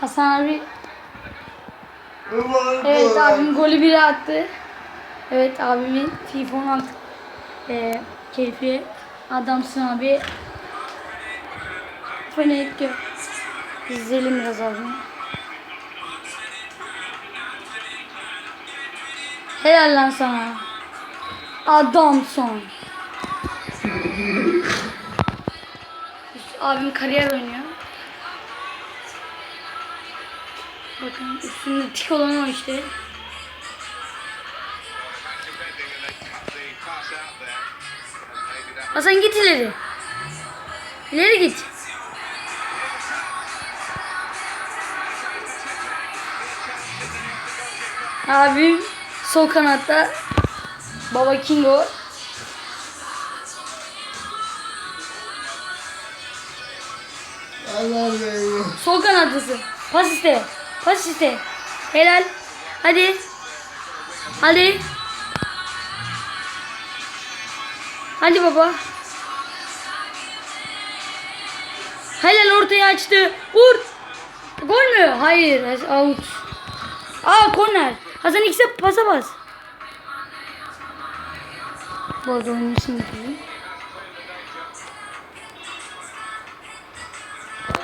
Hasan abi Evet abim golü biri attı. Evet abimin FIFA 16 e, keyfi adamsın abi. Gö- İzleyelim biraz abi. Helal lan sana. Adamsın. Abim kariyer oynuyor. Bakın üstünde tik olan o işte. Hasan git ileri. İleri git. Abim sol kanatta. Baba Kingo. Sol kanatlısı. Pas iste. Pas iste. Helal. Hadi. Hadi. Hadi baba. Helal ortaya açtı. Vur. Gol mü? Hayır. Out. Aa korner. Hasan ikisi pasa bas. Bu arada oyunu şimdi bitireyim.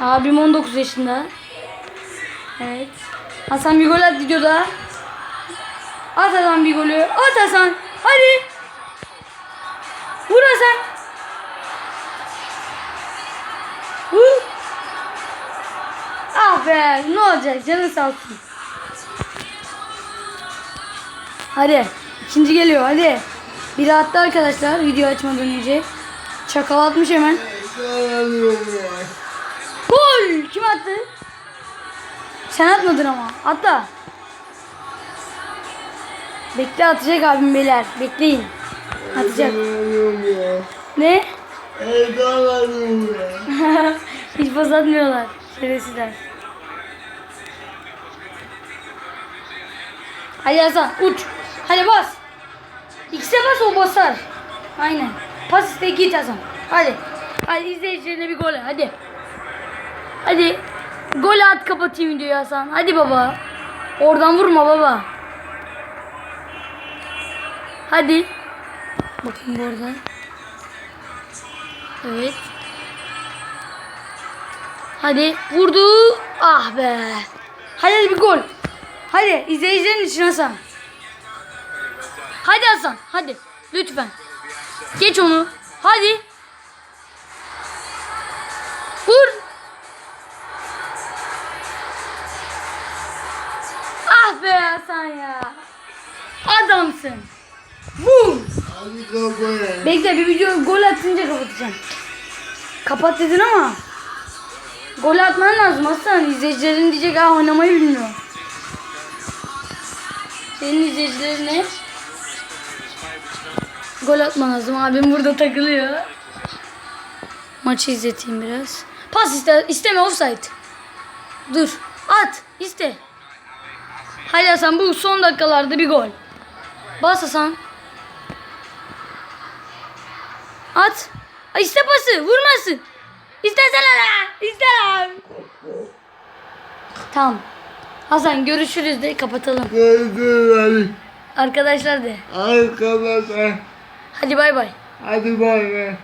Abim 19 yaşında. Evet. Hasan bir gol at videoda. At Hasan bir golü. At Hasan. Hadi. Vur Hasan. Vur. Ah be. Ne olacak? Canın sağ olsun. Hadi. ikinci geliyor. Hadi. Biri attı arkadaşlar video açmadan önce. Çakal atmış hemen. Gol! Kim attı? Sen atmadın ama. Atla. Bekle atacak abim beyler. Bekleyin. Atacak. Ne? Hiç pas atmıyorlar. Şerefsizler. Hadi Hasan uç. Hadi bas. İkisi bas o basar. Aynen. Pas iste git Hasan. Hadi. Hadi izleyicilerine bir gol hadi. Hadi. Gol at kapatayım videoyu Hasan. Hadi baba. Oradan vurma baba. Hadi. Bakın bu. Evet. Hadi. Vurdu. Ah be. Hadi, hadi bir gol. Hadi izleyicilerin için Hasan. Hadi Hasan. Hadi. Lütfen. Geç onu. Hadi. Vur. Adamsın. Bum. Bekle bir video gol atınca kapatacağım. Kapat dedin ama. Gol atman lazım Hasan. İzleyicilerin diyecek ha oynamayı bilmiyor. Senin izleyicilerine gol atman lazım. Abim burada takılıyor. Maçı izleteyim biraz. Pas iste, isteme offside. Dur. At. iste. Haydi Hasan bu son dakikalarda bir gol. Bas Hasan. At. Ay iste pası. Vurmasın. İstesene lan. İste lan. Tamam. Hasan görüşürüz de kapatalım. Arkadaşlar de. Arkadaşlar Hadi bay bay. hadi bay bay.